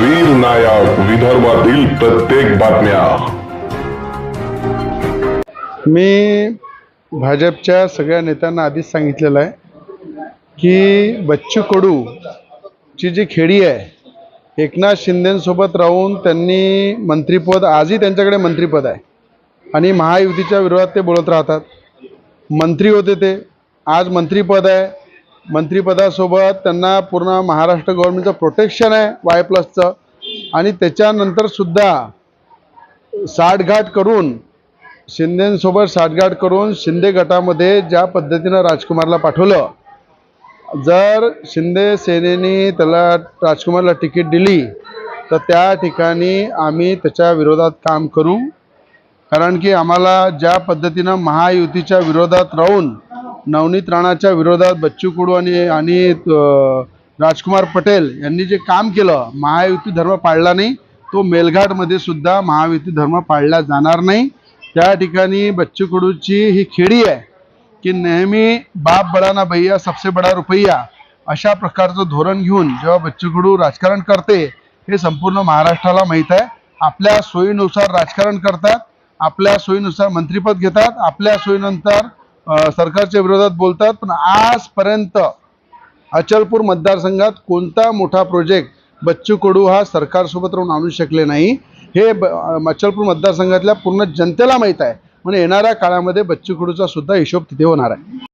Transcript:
वीर नायक विदर्भातील प्रत्येक बातम्या. मी भाजपच्या सगळ्या नेत्यांना आधीच सांगितलेलं आहे की बच्चू कडू ची जी खेडी आहे एकनाथ शिंदेसोबत राहून त्यांनी मंत्रिपद आजही त्यांच्याकडे मंत्रिपद आहे. आणि महायुतीच्या विरोधात ते बोलत राहतात. मंत्री होते ते. आज मंत्रिपद आहे. मंत्रिपदासोबत त्यांना पूर्ण महाराष्ट्र गव्हर्नमेंटचं प्रोटेक्शन आहे वाय प्लसचं आणि त्याच्यानंतरसुद्धा साठगाठ करून शिंदेसोबत साठगाठ करून शिंदे गटामध्ये ज्या पद्धतीनं राजकुमारला पाठवलं जर शिंदे सेनेने त्याला राजकुमारला तिकीट दिली तर त्या ठिकाणी आम्ही त्याच्या विरोधात काम करू. कारण की आम्हाला ज्या पद्धतीनं महायुतीच्या विरोधात राहून नवनीत राणाच्या विरोधात बच्चू कडू आणि आणि राजकुमार पटेल यांनी जे काम केलं महायुती धर्म पाळला नाही तो मेलघाटमध्ये सुद्धा महायुती धर्म पाळला जाणार नाही. त्या ठिकाणी बच्चू कडूची ही खेडी आहे की नेहमी बाप बडा ना भैया सबसे बडा रुपया अशा प्रकारचं धोरण घेऊन जेव्हा बच्चू कडू राजकारण करते हे संपूर्ण महाराष्ट्राला माहीत आहे. आपल्या सोयीनुसार राजकारण करतात आपल्या सोयीनुसार मंत्रिपद घेतात आपल्या सोयीनंतर सरकारच्या विरोधात बोलतात पण आजपर्यंत अचलपूर मतदारसंघात कोणता मोठा प्रोजेक्ट बच्चू कडू हा सरकारसोबत राहून आणू शकले नाही हे ब अचलपूर मतदारसंघातल्या पूर्ण जनतेला माहीत आहे. म्हणून येणाऱ्या काळामध्ये बच्चू कडूचा सुद्धा हिशोब तिथे होणार आहे.